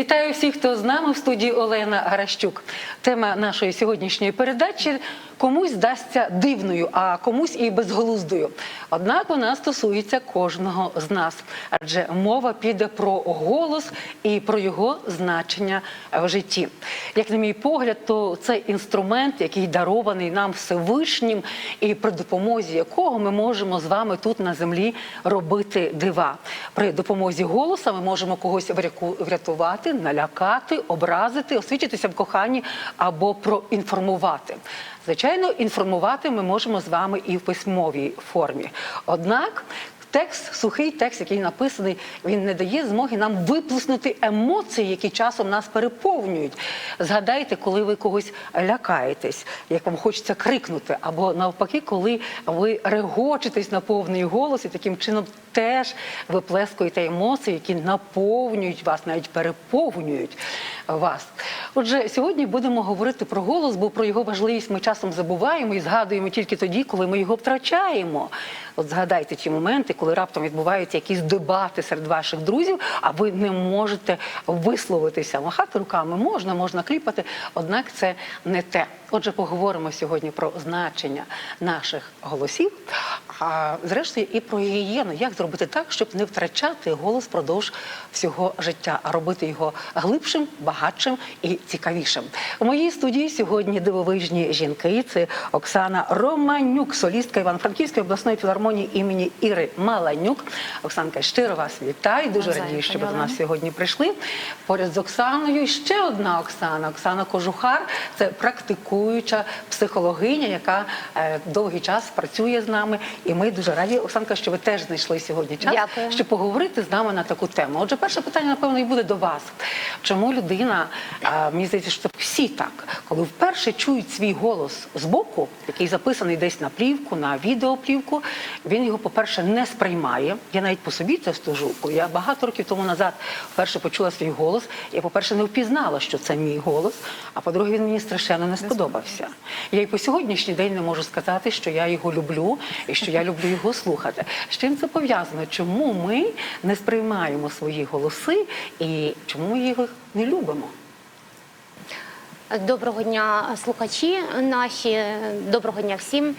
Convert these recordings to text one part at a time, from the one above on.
Вітаю всіх, хто з нами в студії Олена Гаращук. Тема нашої сьогоднішньої передачі комусь здасться дивною, а комусь і безглуздою. Однак вона стосується кожного з нас, адже мова піде про голос і про його значення в житті. Як на мій погляд, то це інструмент, який дарований нам Всевишнім, і при допомозі якого ми можемо з вами тут на землі робити дива. При допомозі голоса ми можемо когось врятувати, налякати, образити, освічитися в коханні або проінформувати. Звичайно, інформувати ми можемо з вами і в письмовій формі. Однак Текст, сухий текст, який написаний, він не дає змоги нам виплеснути емоції, які часом нас переповнюють. Згадайте, коли ви когось лякаєтесь, як вам хочеться крикнути, або навпаки, коли ви регочетесь на повний голос і таким чином теж виплескуєте емоції, які наповнюють вас, навіть переповнюють вас. Отже, сьогодні будемо говорити про голос, бо про його важливість ми часом забуваємо і згадуємо тільки тоді, коли ми його втрачаємо. От згадайте ті моменти, коли раптом відбуваються якісь дебати серед ваших друзів, а ви не можете висловитися. Махати руками можна, можна кліпати, однак це не те. Отже, поговоримо сьогодні про значення наших голосів, а зрештою і про гігієну, як зробити так, щоб не втрачати голос впродовж всього життя, а робити його глибшим, багатшим і цікавішим. У моїй студії сьогодні дивовижні жінки. Це Оксана Романюк, солістка Івано-Франківської обласної філармонії імені Іри Маланюк. Оксанка, щиро вас вітаю. Дуже радію, що ви до нас сьогодні прийшли. Поряд з Оксаною ще одна Оксана. Оксана Кожухар це практикуюча психологиня, яка е, довгий час працює з нами. І ми дуже раді, Оксанка, що ви теж знайшли сьогодні час, Дякую. щоб поговорити з нами на таку тему. Отже, перше питання, напевно, і буде до вас. Чому людина, е, мені здається, що всі так, коли вперше чують свій голос з боку, який записаний десь на плівку, на відеоплівку, він його, по-перше, не сприймає. Я навіть по собі це стужу. Я багато років тому назад вперше почула свій голос, я, по-перше, не впізнала, що це мій голос, а по-друге, він мені страшенно не сподобався. Я і по сьогоднішній день не можу сказати, що я його люблю і що я люблю його слухати. З чим це пов'язано? Чому ми не сприймаємо свої голоси і чому їх не любимо? Доброго дня, слухачі наші. Доброго дня всім.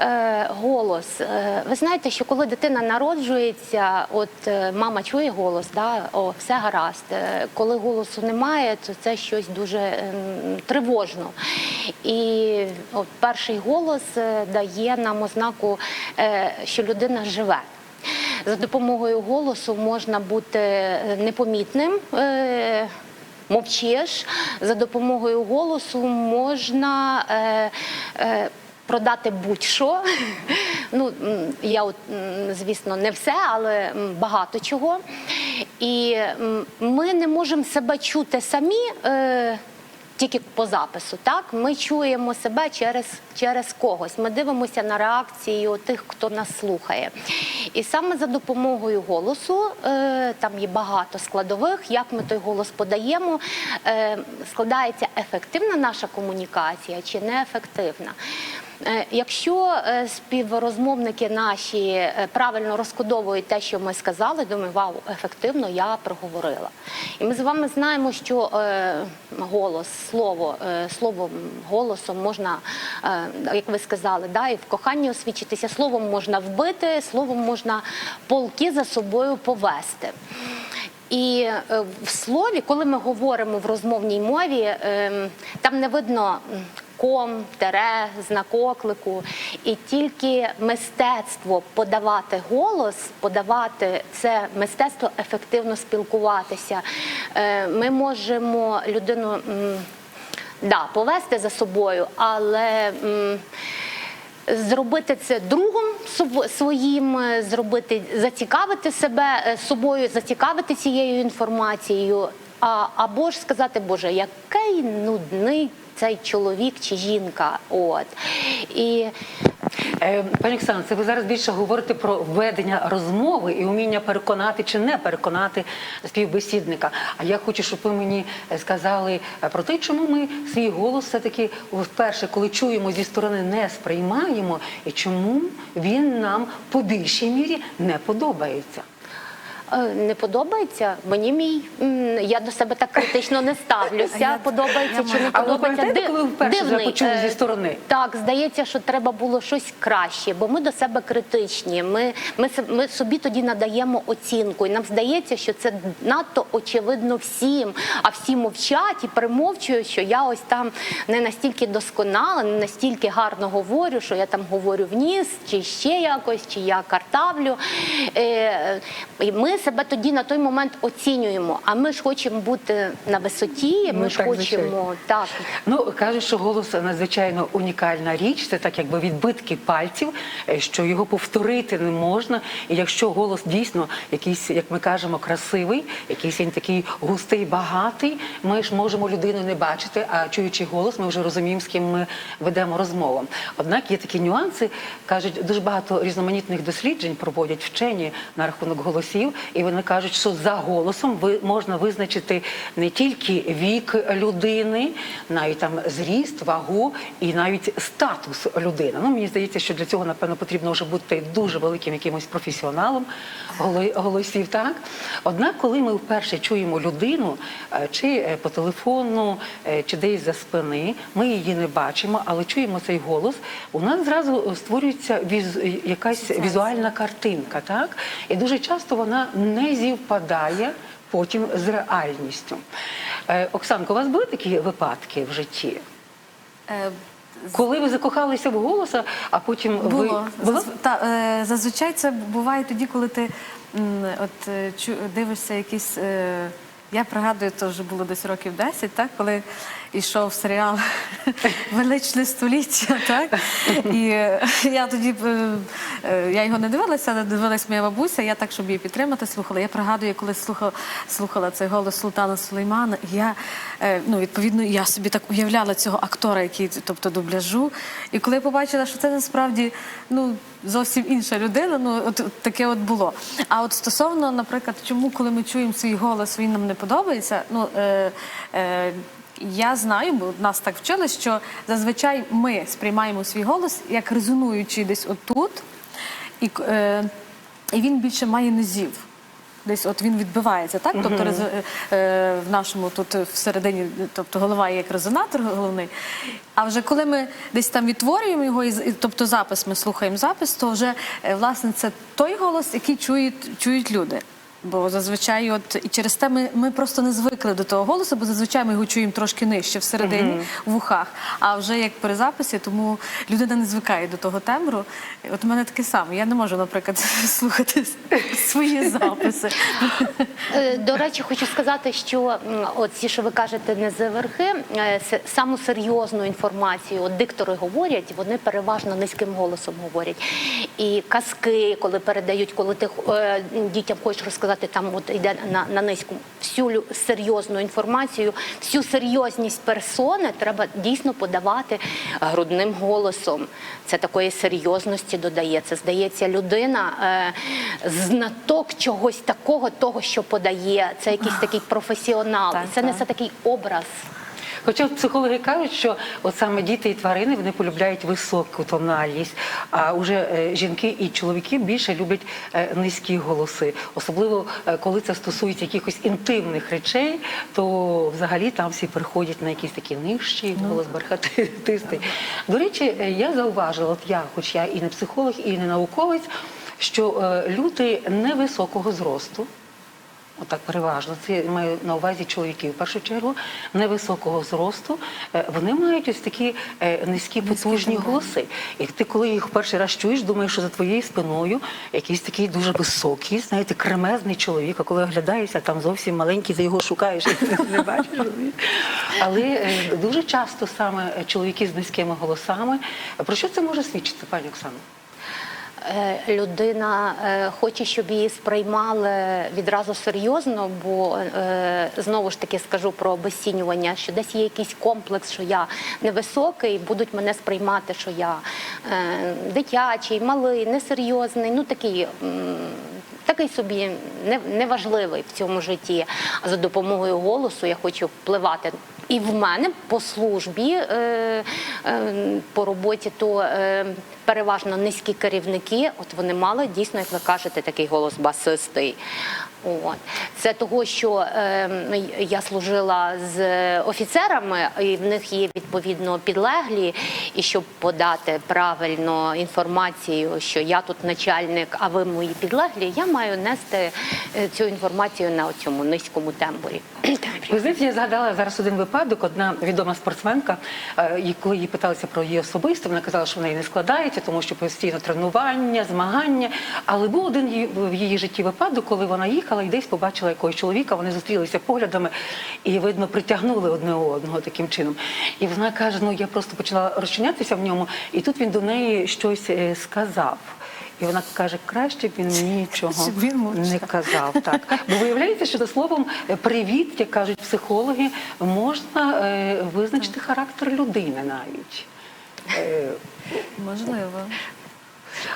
Е, голос. Е, ви знаєте, що коли дитина народжується, от е, мама чує голос, да, о, все гаразд. Е, коли голосу немає, то це щось дуже ем, тривожно. І от перший голос е, дає нам ознаку, е, що людина живе. За допомогою голосу можна бути е, непомітним. е, Мовчиш за допомогою голосу можна е, е, продати будь-що. Ну я от звісно не все, але багато чого. І ми не можемо себе чути самі. Е, тільки по запису, так ми чуємо себе через, через когось. Ми дивимося на реакцію тих, хто нас слухає. І саме за допомогою голосу е, там є багато складових, як ми той голос подаємо. Е, складається ефективна наша комунікація чи неефективна. Е, Якщо е, співрозмовники наші е, правильно розкодовують те, що ми сказали, думаю, вау, ефективно я проговорила. І ми з вами знаємо, що голос, слово, словом, голосом можна, як ви сказали, да, і в коханні освічитися, словом можна вбити, словом можна полки за собою повести. І в слові, коли ми говоримо в розмовній мові, ем, там не видно ком, тере, знак оклику. І тільки мистецтво подавати голос, подавати це мистецтво ефективно спілкуватися. Е, Ми можемо людину да, повести за собою, але. Зробити це другом своїм, е, зробити, зацікавити себе е, собою, зацікавити цією інформацією, а, або ж сказати, Боже, який нудний цей чоловік чи жінка. От. І Е, Пані Оксано, це ви зараз більше говорите про ведення розмови і уміння переконати чи не переконати співбесідника. А я хочу, щоб ви мені е, сказали е, про те, чому ми свій голос все-таки вперше, коли чуємо зі сторони, не сприймаємо, і чому він нам по більшій мірі не подобається. Е, Не подобається? Мені мій. Я до себе так критично не ставлюся. А подобається чи не А ви подобається. пам'ятаєте, коли вперше дивний, почули е, зі сторони? Так, здається, що треба було щось краще, бо ми до себе критичні. Ми, ми, ми собі тоді надаємо оцінку, і нам здається, що це надто очевидно всім. А всі мовчать і примовчують, що я ось там не настільки досконала, не настільки гарно говорю, що я там говорю в ніс, чи ще якось, чи я картавлю. Е, і ми себе тоді на той момент оцінюємо. А ми ж хочемо бути на висоті, ми Ну, ж так, хочемо звичайно. так. Ну кажуть, що голос надзвичайно унікальна річ. Це так, якби відбитки пальців, е, що його повторити не можна. І якщо голос дійсно якийсь, як ми кажемо, красивий, якийсь він такий густий, багатий, ми ж можемо людину не бачити, а чуючи голос, ми вже розуміємо, з ким ми ведемо розмову. Однак є такі нюанси, кажуть, дуже багато різноманітних досліджень проводять вчені на рахунок голосів, і вони кажуть, що за голосом ви можна визначити не тільки вік людини, навіть там зріст, вагу і навіть статус людини. Ну мені здається, що для цього напевно потрібно вже бути дуже великим якимось професіоналом голосів. Так однак, коли ми вперше чуємо людину, е, чи е, по телефону, е, чи десь за спини, ми її не бачимо, але чуємо цей голос. У нас зразу створюється віз- якась візуальна картинка, так і дуже часто вона не зівпадає потім з реальністю. Е, Оксанко, у вас були такі випадки в житті? Е, Коли ви закохалися в голоса, а потім ви Було. Було? Та, е, зазвичай це буває тоді, коли ти м, от, е, чу, дивишся якісь. Е, я пригадую, це вже було десь років 10, так, коли йшов серіал Величне століття, так? І е, я тоді е, е, я його не дивилася, але дивилась моя бабуся, я так, щоб її підтримати, слухала. Я пригадую, коли слухала, слухала цей голос Султана Сулеймана, я ну, відповідно, я собі так уявляла цього актора, який, тобто дубляжу. І коли я побачила, що це насправді ну, зовсім інша людина, ну от, от таке от було. А от стосовно, наприклад, чому, коли ми чуємо свій голос, він нам не подобається, ну. Е, е, я знаю, бо нас так вчили, що зазвичай ми сприймаємо свій голос як резонуючий десь отут, і, е, і він більше має низів. Десь от він відбивається, так? Тобто рез- е, е, в нашому тут е, всередині, тобто голова є як резонатор головний. А вже коли ми десь там відтворюємо його, і- тобто запис, ми слухаємо запис, то вже е, власне це той голос, який чують, чують люди. Бо зазвичай, от і через те ми, ми просто не звикли до того голосу, бо зазвичай ми його чуємо трошки нижче всередині, в ухах. А вже як при записі, тому людина не звикає до того тембру. От у мене таке саме. Я не можу, наприклад, слухати свої записи. Е, До речі, хочу сказати, що от ті, що ви кажете, не за верхи, е, саму серйозну інформацію, от диктори говорять, вони переважно низьким голосом говорять. І казки, коли передають, коли ти е, дітям хочеш розказати, там от йде на, на низьку всю серйозну інформацію, всю серйозність персони треба дійсно подавати грудним голосом. Це такої серйозності додається. Здається, людина е, знаток чогось такого, того, що подає. Це якийсь такий професіонал. Так, це так. несе такий образ. Хоча психологи кажуть, що от саме діти і тварини вони полюбляють високу тональність, а вже е, жінки і чоловіки більше люблять е, низькі голоси. Особливо е, коли це стосується якихось інтимних речей, то взагалі там всі переходять на якийсь такий нижчий голос бархатистий. До речі, я зауважила, от я, хоч я і не психолог, і не науковець, що люди невисокого зросту. Отак переважно. Це маю на увазі чоловіків в першу чергу невисокого зросту. Е, Вони мають ось такі е, низькі потужні голоси. І ти, коли їх перший раз чуєш, думаєш, що за твоєю спиною якийсь такий дуже високий, знаєте, кремезний чоловік. А коли оглядаєшся, там зовсім маленький, ти його шукаєш і не бачиш. Але е, дуже часто саме чоловіки з низькими голосами. Про що це може свідчити, пані Оксано? Е, Людина е, хоче, щоб її сприймали відразу серйозно, бо е, знову ж таки скажу про обесцінювання, що десь є якийсь комплекс, що я невисокий, будуть мене сприймати, що я дитячий, малий, несерйозний, ну такий. такий собі неважливий в цьому житті. А за допомогою голосу я хочу впливати. І в мене по службі, по роботі, то переважно низькі керівники, от вони мали дійсно, як ви кажете, такий голос басистий. От. Це того, що е, я служила з офіцерами, і в них є відповідно підлеглі, і щоб подати правильно інформацію, що я тут начальник, а ви мої підлеглі, я маю нести е, цю інформацію на цьому низькому тембрі. Ви знаєте, я згадала зараз один випадок. Одна відома спортсменка, е, коли її питалися про її особисто, вона казала, що в неї не складається, тому що постійно тренування, змагання. Але був один її- в її житті випадок, коли вона їхала і десь побачила якогось чоловіка. Вони зустрілися поглядами і, видно, притягнули одне одного таким чином. І вона каже: ну я просто почала розчинятися в ньому, і тут він до неї щось е, сказав. І вона каже, краще б він нічого не казав. Так. Бо виявляється, що за словом е, привіт, як кажуть психологи, можна е, визначити характер людини навіть. Е, Можливо.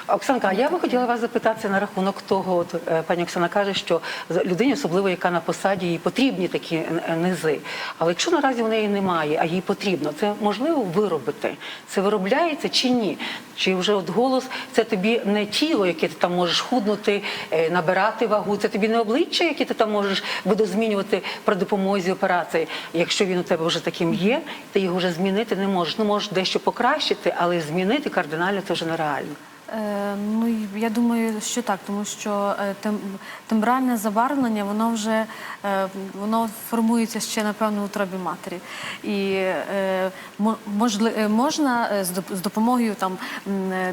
Оксанка, я би хотіла вас запитатися на рахунок того, от е, пані Оксана каже, що людині, особливо яка на посаді, їй потрібні такі е, низи. Але якщо наразі в неї немає, а їй потрібно, це можливо виробити? Це виробляється чи ні? Чи вже от голос це тобі не тіло, яке ти там можеш худнути, е, набирати вагу, це тобі не обличчя, яке ти там можеш видозмінювати при допомозі операції. Якщо він у тебе вже таким є, ти його вже змінити не можеш. Ну можеш дещо покращити, але змінити кардинально це вже нереально. Ну я думаю, що так, тому що е, тем, тембральне забарвлення, воно вже е, воно формується ще напевно у утробі матері. І можли, можна з допомогою там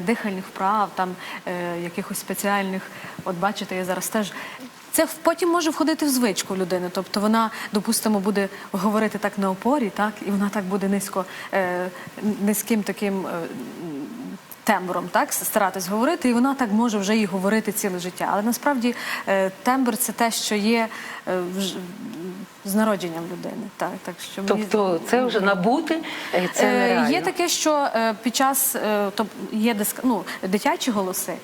дихальних вправ, там якихось спеціальних, от бачите, я зараз теж. Це потім може входити в звичку людини. Тобто вона, допустимо, буде говорити так на опорі, так, і вона так буде низько, е, низьким таким. е, тембром, так старатись говорити, і вона так може вже і говорити ціле життя. Але насправді е, тембр це те, що є е, з народженням людини. Так, так що мені- Тобто це вже набути, е, це нереально. Є таке, що під час тобто є диск, ну, дитячі голоси.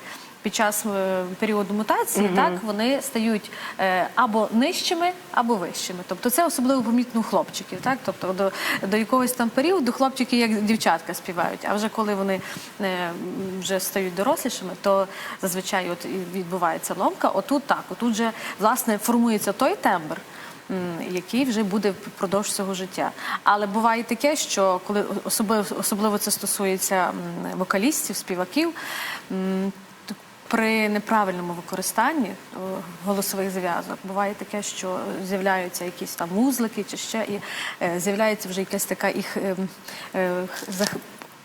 Під час е, періоду мутації так вони стають е, або нижчими, або вищими. Тобто це особливо помітно у хлопчиків. Так, тобто до, до якогось там періоду хлопчики як дівчатка співають. А вже коли вони е, вже стають дорослішими, то зазвичай от відбувається ломка. Отут так, отут же власне формується той тембр, який вже буде впродовж цього життя. Але буває таке, що коли особливо, особливо це стосується вокалістів, співаків. При неправильному використанні голосових зв'язок буває таке, що з'являються якісь там вузлики чи ще і е, з'являється вже якась така їх е, е,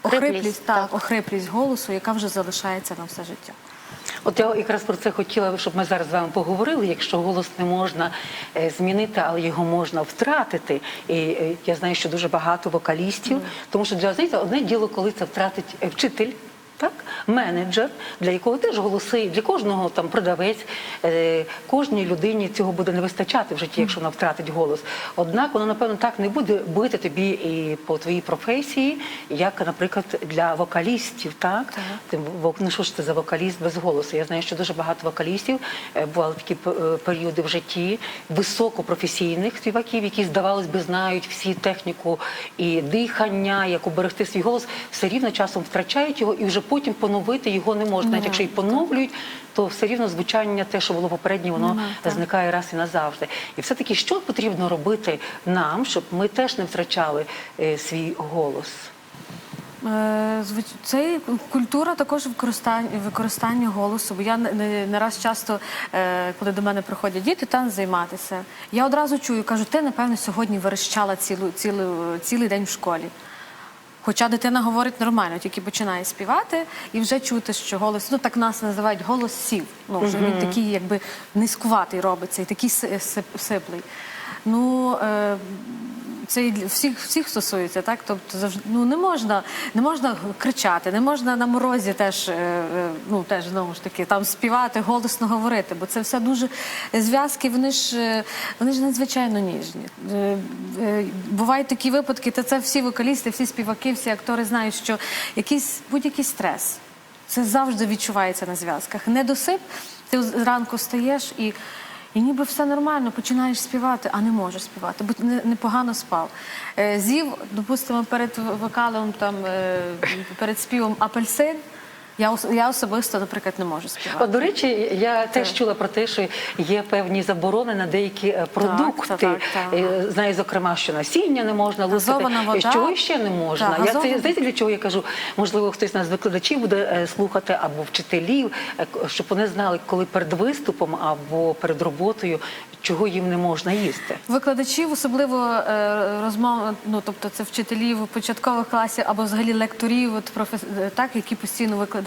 охриплість, так, охриплість голосу, яка вже залишається на все життя. От я якраз про це хотіла, щоб ми зараз з вами поговорили. Якщо голос не можна е, змінити, але його можна втратити. І е, я знаю, що дуже багато вокалістів, тому що для знаєте, одне діло, коли це втратить е, вчитель. Так, менеджер, для якого теж голоси, для кожного там продавець, е, кожній людині цього буде не вистачати в житті, якщо вона втратить голос. Однак воно, напевно, так не буде бити тобі і по твоїй професії, як, наприклад, для вокалістів. Так, вок- ну що ж це за вокаліст без голосу? Я знаю, що дуже багато вокалістів е, бували такі е, періоди в житті високопрофесійних співаків, які, здавалось би, знають всі техніку і дихання, як уберегти свій голос, все рівно часом втрачають його, і вже потім поновити його не можна. Навіть якщо й поновлюють, то все рівно звучання, те, що було попереднє, воно зникає раз і назавжди. І все-таки, що потрібно робити нам, щоб ми теж не втрачали е, свій голос? Е, Це культура також використання, використання голосу. Бо я не, не, не раз часто, е, коли до мене приходять діти там займатися, я одразу чую, кажу, ти, напевно, сьогодні верещала цілу, цілу, цілий день в школі. Хоча дитина говорить нормально, тільки починає співати, і вже чути, що голос, ну так нас називають голос сів. Ну, вже він такий, якби низькуватий робиться, і такий си- сип- сиплий. Ну, е, це і всіх, всіх стосується, так? Тобто завжди ну, не можна, не можна кричати, не можна на морозі теж, е, е, ну, теж знову ж таки там співати, голосно говорити, бо це все дуже зв'язки, вони ж, вони ж надзвичайно ніжні. Бувають такі випадки, та це всі вокалісти, всі співаки, всі актори знають, що якийсь будь-який стрес. Це завжди відчувається на зв'язках. Недосип Ти зранку стаєш і, і ніби все нормально, починаєш співати, а не можеш співати, бо не- непогано спав. Е, З'їв, допустимо, перед вокалом, там, е, перед співом апельсин. Я, я особисто, наприклад, не можу співати. От, до речі, я теж чула про те, що є певні заборони на деякі е, продукти. так, так. Е, Знаю, зокрема, що насіння не можна лускати. вода. Що ще не можна? Так, я це знаєте, для чого я кажу? Можливо, хтось нас викладачів буде е, слухати або вчителів, щоб вони знали, коли перед виступом або перед роботою, чого їм не можна їсти. Викладачів, особливо розмов, ну тобто це вчителів початкових класів або взагалі лекторів, от профес... так, які постійно викладають.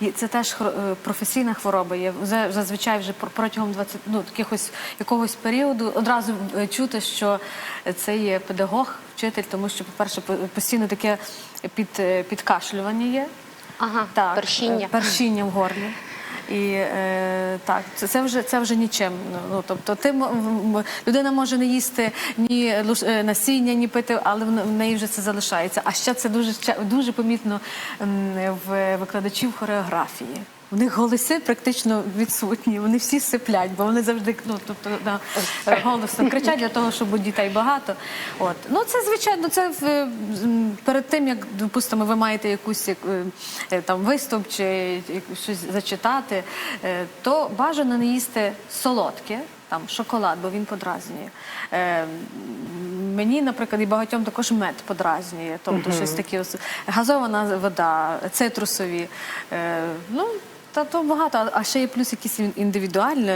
І це теж е, професійна хвороба. Є За- зазвичай вже протягом 20, ну, якихось якогось періоду одразу е, чути, що це є педагог, вчитель, тому що, по-перше, по- постійно таке під, е, підкашлювання є. Ага, Так, першіння. першіння в горлі. І е, так, це, це вже це вже нічим. Ну, Ну тобто, ти людина може не їсти ні е, насіння, ні пити, але в, неї вже це залишається. А ще це дуже дуже помітно в викладачів хореографії. У них голоси практично відсутні. Вони всі сиплять, бо вони завжди ну, тобто, да, голосно кричать для того, щоб у дітей багато. От ну це звичайно, це в, перед тим як допустимо, ви маєте якусь як, е, е, там виступ чи щось зачитати, е, то бажано не їсти солодке. Там шоколад, бо він подразнює. Е, мені, наприклад, і багатьом також мед подразнює. Тобто щось таке газована вода, цитрусові. Е, ну, та то багато, а- ще є плюс якісь індивідуальні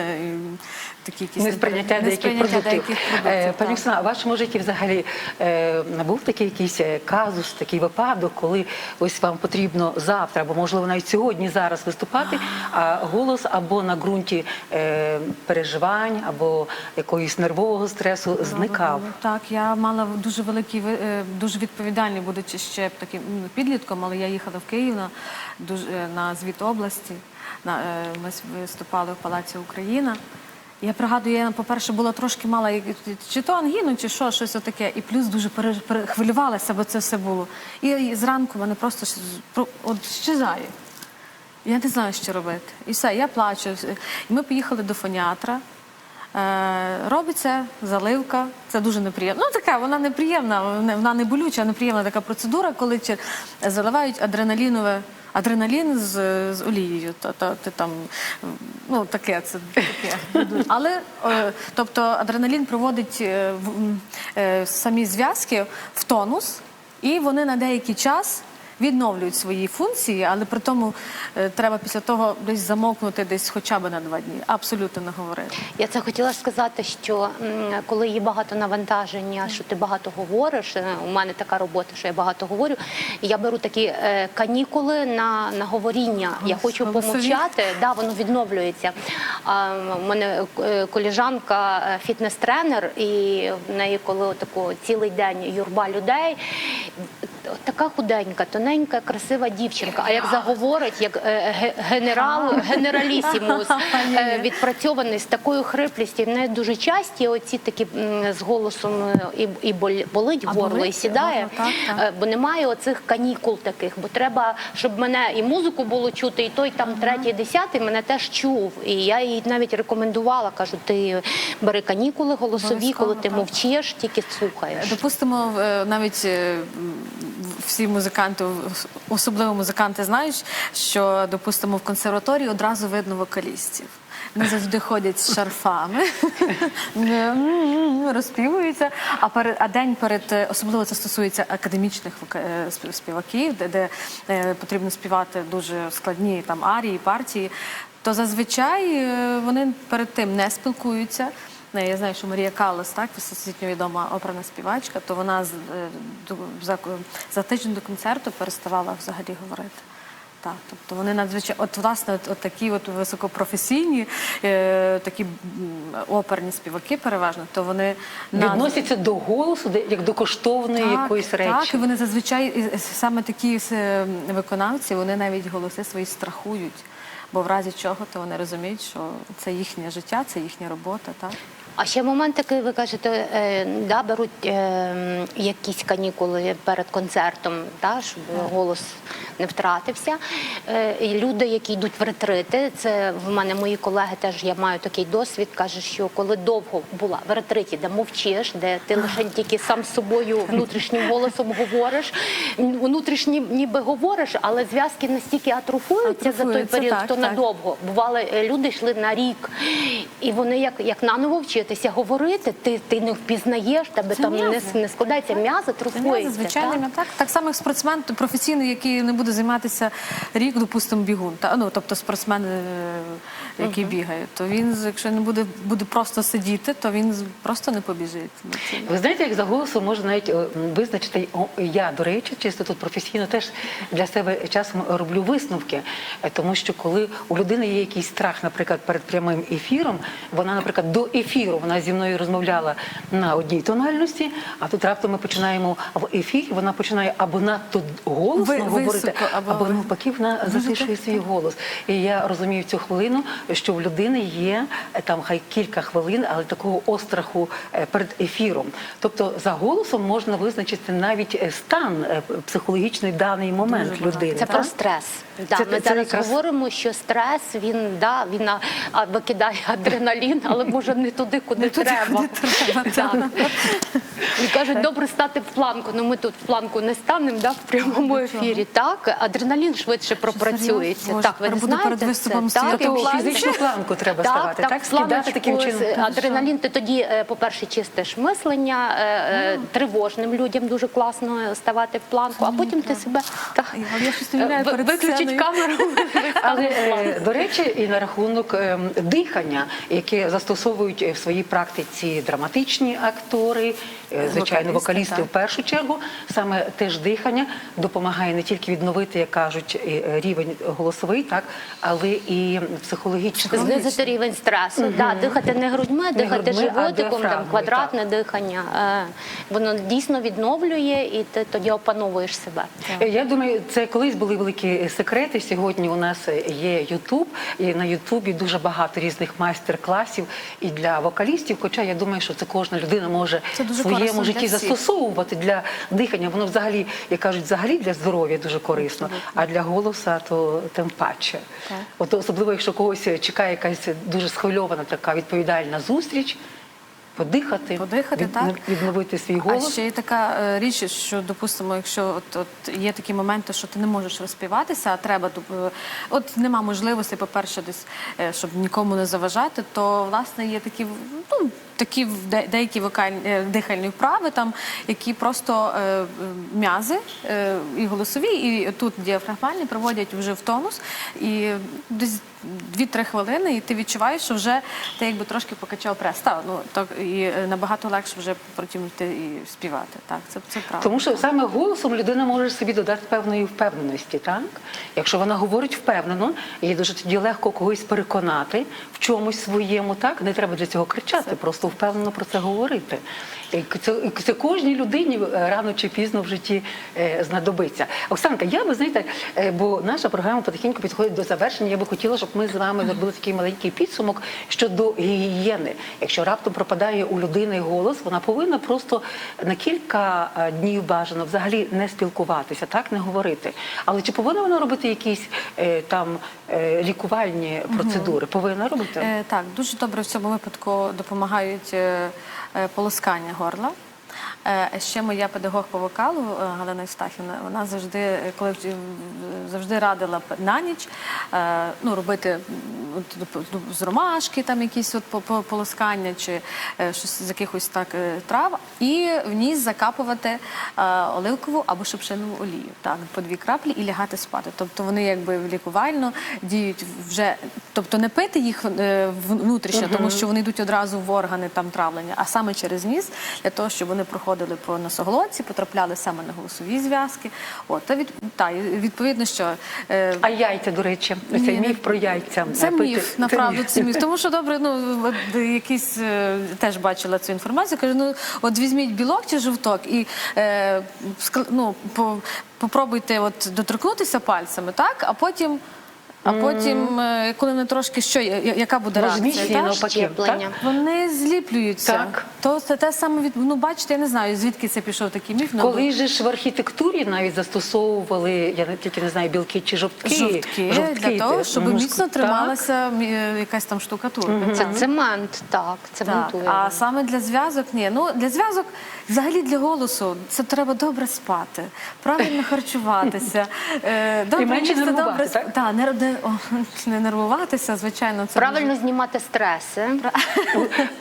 такі якісь Несприйняття деяких продуктів. Е. Пані Оксана, в вашому житті взагалі е, був такий якийсь е, казус, такий випадок, коли ось вам потрібно завтра, або можливо навіть сьогодні зараз виступати, а голос або на ґрунті переживань, або якогось нервового стресу зникав. Так, я мала дуже великий, дуже відповідальний, будучи ще таким підлітком, але я їхала в Київ на, дуже, на звіт області. На, ми виступали в Палаці Україна. Я пригадую, я, по-перше, була трошки мала чи то ангіну, чи що, щось таке. І плюс дуже пере, перехвилювалася, бо це все було. І, і зранку мене просто от щезає. Я не знаю, що робити. І все, я плачу. І ми поїхали до фоніатра. Е, робиться заливка, це дуже неприємно. Ну така вона неприємна, вона не болюча, а неприємна така процедура, коли заливають адреналінове. Адреналін з, з олією, Та, та ти там ну таке, це таке. Але е, тобто адреналін проводить е, е, самі зв'язки в тонус, і вони на деякий час відновлюють свої функції, але при тому е, треба після того десь замовкнути десь хоча б на два дні. Абсолютно не говорити. Я це хотіла сказати, що м, коли є багато навантаження, що ти багато говориш, е, у мене така робота, що я багато говорю. і Я беру такі е, канікули на, на говоріння. Я хочу Голосові. помовчати, да, воно відновлюється. А, у мене е, коліжанка е, фітнес-тренер, і в неї, коли тако цілий день юрба людей, така худенька, тоненька, красива дівчинка. А як заговорить, як е, генерал, генералісімус, е, відпрацьований з такою хриплістю. В неї дуже часті оці такі з голосом е, і, болить горло, і сідає. Бо немає оцих канікул таких, бо треба, щоб мене і музику було чути, і той там третій, десятий мене теж чув. І я їй навіть рекомендувала, кажу, ти бери канікули голосові, коли ти мовчиш, тільки слухаєш. Допустимо, навіть всі музиканти, особливо музиканти, знають, що допустимо в консерваторії одразу видно вокалістів. Вони завжди ходять з шарфами, розпівуються. А перед а день перед особливо це стосується академічних е, співаків, де, де е, потрібно співати дуже складні там арії, партії. То зазвичай е, вони перед тим не спілкуються. Не, Я знаю, що Марія Каллас, так, всесвітньо відома оперна співачка, то вона е, за, за тиждень до концерту переставала взагалі говорити. Так, тобто вони надзвичайно, от власне, от, от такі от високопрофесійні, е, такі оперні співаки переважно, то вони Відносяться до голосу як до коштовної якоїсь речі. Так, і вони зазвичай саме такі е, виконавці, вони навіть голоси свої страхують. Бо в разі чого то вони розуміють, що це їхнє життя, це їхня робота. Так? А ще момент такий, ви кажете, е, да, беруть е, якісь канікули перед концертом, да, щоб голос не втратився. Е, і люди, які йдуть в ретрити, це в мене мої колеги теж я маю такий досвід. каже, що коли довго була в ретриті, де мовчиш, де ти лише тільки сам з собою внутрішнім голосом говориш, внутрішнім ніби говориш, але зв'язки настільки атрофуються за той період, так, то так. надовго. Бували е, люди йшли на рік, і вони як, як наново вчитися говорити, ти, ти не впізнаєш, тебе Це там не, м'язи. не складається м'язи, Це звичайно, так? так? так само як спортсмен професійний, який не буде займатися рік, допустимо, бігун. Та, ну, тобто спортсмен, е, який бігає, то він, якщо не буде, буде просто сидіти, то він просто не побіжить. Ну, Ви знаєте, як за голосом можна навіть е, визначити, о, я, до речі, чисто тут професійно теж для себе часом роблю висновки, Е, тому що коли у людини є якийсь страх, наприклад, перед прямим ефіром, вона, наприклад, до ефіру вона зі мною розмовляла на одній тональності, а тут раптом ми починаємо в ефірі, вона починає або надто голосно Ви- говорити, високо, або або ви- навпаки, вона затишує свій голос. І я розумію цю хвилину, що в людини є е, там хай кілька хвилин, але такого остраху е, перед ефіром. Тобто за голосом можна визначити навіть е, стан психологічний даний момент Дуже людини. Це так? про стрес. Да, Це- ми це зараз якраз- говоримо, що стрес він да він викидає адреналін, але може не туди, куди треба. Так. І кажуть, добре стати в планку. Ну ми тут в планку не станемо, да, в прямому ефірі. Так, адреналін швидше пропрацюється. Так, ви не знаєте це? Так, і Тобто фізичну планку треба ставати, так? Скидати таким чином. Адреналін, ти тоді, е, по-перше, чистиш мислення, е, е, тривожним людям дуже класно ставати в планку, а потім ти себе Але не виключить камеру. Але до речі, і на рахунок е, дихання, яке застосовують в своїй практиці драматичні актори, е, звичайно, Вокалісти, в першу чергу, саме теж дихання допомагає не тільки відновити, як кажуть, е, рівень голосовий, так але і психологічний. Знизити рівень стресу, да, дихати не грудьми, дихати грудьми, животиком, там, квадратне дихання. Е, Воно дійсно відновлює і ти тоді опановуєш себе. Я думаю, це колись були великі секрети. Сьогодні у нас є Ютуб, і на Ютубі дуже багато різних майстер-класів і для вокалістів. Хоча я думаю, що це кожна людина може в своєму житті застосовувати для дихання. Воно взагалі, як кажуть, взагалі для здоров'я дуже корисно, а для голоса то тим паче. От особливо, якщо когось чекає якась дуже схвильована така відповідальна зустріч. Подихати, Подихати, так. відновити свій голос. А ще є така е, річ, що допустимо, якщо от, от є такі моменти, що ти не можеш розпіватися, а треба е, от нема можливості, по-перше, десь е, щоб нікому не заважати, то власне є такі ну. Такі деякі вокальні дихальні вправи, там які просто е, е, м'язи е, і голосові, і тут діафрагмальні приводять вже в тонус, і десь 2-3 хвилини, і ти відчуваєш, що вже ти якби трошки покачав прес. Та, ну так і е, набагато легше вже потім йти і співати. Так, це, це правда. Тому що саме голосом людина може собі додати певної впевненості, так? Якщо вона говорить впевнено, їй дуже тоді легко когось переконати в чомусь своєму, так? Не треба для цього кричати, просто впевнено про це говорити. І це, це кожній людині е, рано чи пізно в житті е, знадобиться. Оксанка, я би знаєте, е, бо наша програма потихеньку підходить до завершення. Я би хотіла, щоб ми з вами зробили такий маленький підсумок щодо гігієни. Якщо раптом пропадає у людини голос, вона повинна просто на кілька е, днів бажано взагалі не спілкуватися, так не говорити. Але чи повинна вона робити якісь е, там е, лікувальні процедури? Повинна робити. Е, так, дуже добре в цьому випадку допомагають е, е, полоскання горла. Е, Ще моя педагог по вокалу е, Галина Євстахівна, вона завжди, е, коли завжди радила на ніч е, ну, робити доп- доп- з ромашки, там якісь от по- по- полоскання чи е, щось з якихось так е, трав, і в ніс закапувати е, оливкову або шипшинову олію. Так, по дві краплі і лягати спати. Тобто вони якби лікувально діють вже, тобто не пити їх е, внутрішньо, тому що вони йдуть одразу в органи там травлення, а саме через ніс, для того, щоб вони проходили по носоглотці, потрапляли саме на голосові зв'язки. От, та від, та, відповідно, що е, А яйця, до речі, цей міф про яйця. це е, пити. міф, направду це міф. Тому що добре, ну от якийсь е, теж бачила цю інформацію. Каже, ну от візьміть білок чи жовток і е, ну, по, попробуйте от доторкнутися пальцями, так, а потім. А потім, е, коли вони трошки що, я- я- яка буде реакція? Розміщення так? навпаки. Щеплення. так? Вони зліплюються. Так. То це те саме від ну бачите, я не знаю звідки це пішов такий міф. ну, Коли же ж в архітектурі навіть застосовували, я не тільки не знаю, білки чи жовтки. жовтки, Жовтки, для того, щоб ну, міцно так. трималася мі- якась там штукатурка. Це цемент, так, Так, цементує. а саме для зв'язок ні. Ну для зв'язок, взагалі для голосу, це треба добре спати, правильно харчуватися, е, добре менше їсти, добре так? Та, не, не, о, не нервуватися, звичайно, це Правильно знімати стреси.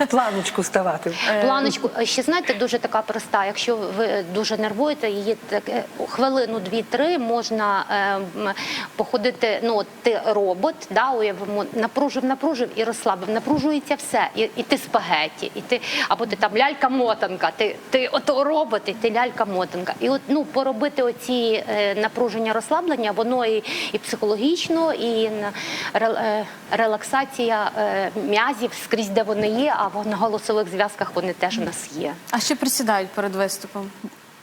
Планочку ставати. Планочку е, ще знаєте, дуже така проста. Якщо ви дуже нервуєте, її так е, хвилину, дві-три можна е, походити. Ну ти робот, да, уявимо, напружив, напружив і розслабив. Напружується все, і, і ти спагеті, і ти або ти там лялька-мотанка. Ти ти ото робот, і ти лялька-мотанка. І от ну поробити оці е, напруження, розслаблення, воно і, і психологічно, і е, релаксація е, м'язів скрізь, де вони є, а в- голосових зв'язках вони теж у нас є. А ще присідають перед виступом.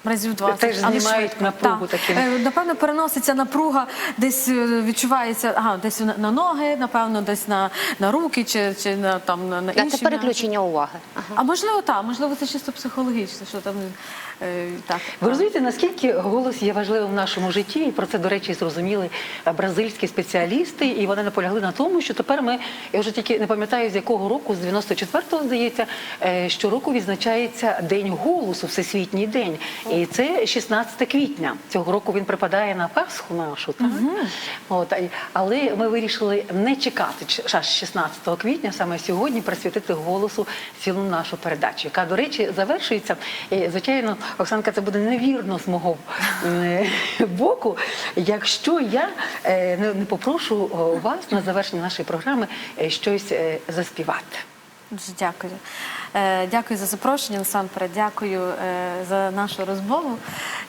Разів 20. Теж знімають швидко. напругу Так. таким. Е, Напевно, переноситься напруга, десь е, відчувається, ага, десь на, ноги, напевно, десь на, на руки чи, чи на, там, на, на інші Це переключення уваги. Ага. А можливо, так, можливо, це чисто психологічно, що там так. Ви розумієте, наскільки голос є важливим в нашому житті, і про це, до речі, зрозуміли е, бразильські спеціалісти, і вони наполягли на тому, що тепер ми, я вже тільки не пам'ятаю, з якого року, з 94-го, здається, е, щороку відзначається День голосу, Всесвітній день. І це 16 квітня. Цього року він припадає на Пасху нашу. Так? От, а й- але ми вирішили не чекати аж 16 квітня, саме сьогодні, присвятити голосу цілу нашу передачу, яка, до речі, завершується. І, звичайно, Оксанка, це буде невірно з мого е, боку, якщо я е, не попрошу вас на завершення нашої програми е, щось е, заспівати. Дуже дякую. Е, дякую за запрошення. Насамперед, дякую е, за нашу розмову.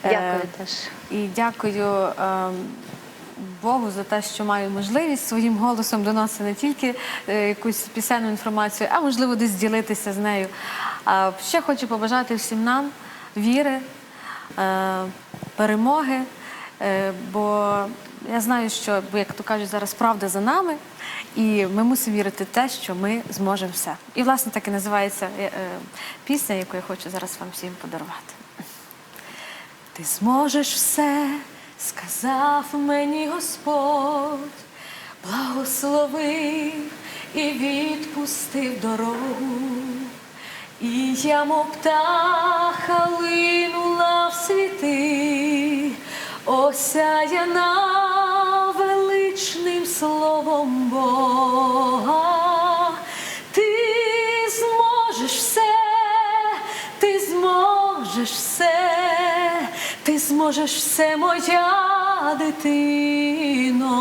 Е, Дякую теж. І дякую е, Богу за те, що маю можливість своїм голосом доносити не тільки е, якусь пісенну інформацію, а можливо десь ділитися з нею. Ще хочу побажати всім нам віри, е, перемоги. Е, Бо я знаю, що, як то кажуть, зараз правда за нами, і ми мусимо вірити в те, що ми зможемо все. І, власне, так і називається е, пісня, яку я хочу зараз вам всім подарувати. Ти зможеш все, сказав мені Господь, благословив і відпустив дорогу. І я, мов птаха, линула в світи, осяяна величним словом Бога. Ти зможеш все, ти зможеш все, ти зможеш все, моя дитино.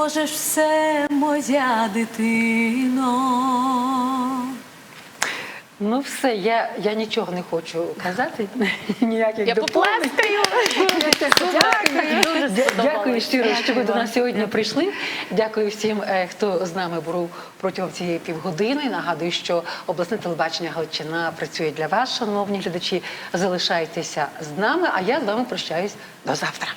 Ти зможеш все, моя дитино. Ну все, я, я нічого не хочу казати, ніяких Я доповнень. поплескаю. Дякую щиро, що ви до нас сьогодні прийшли. Дякую всім, е, хто з нами був протягом цієї півгодини. Нагадую, що обласне телебачення Галичина працює для вас, шановні глядачі. Залишайтеся з нами, а я з вами прощаюсь до завтра.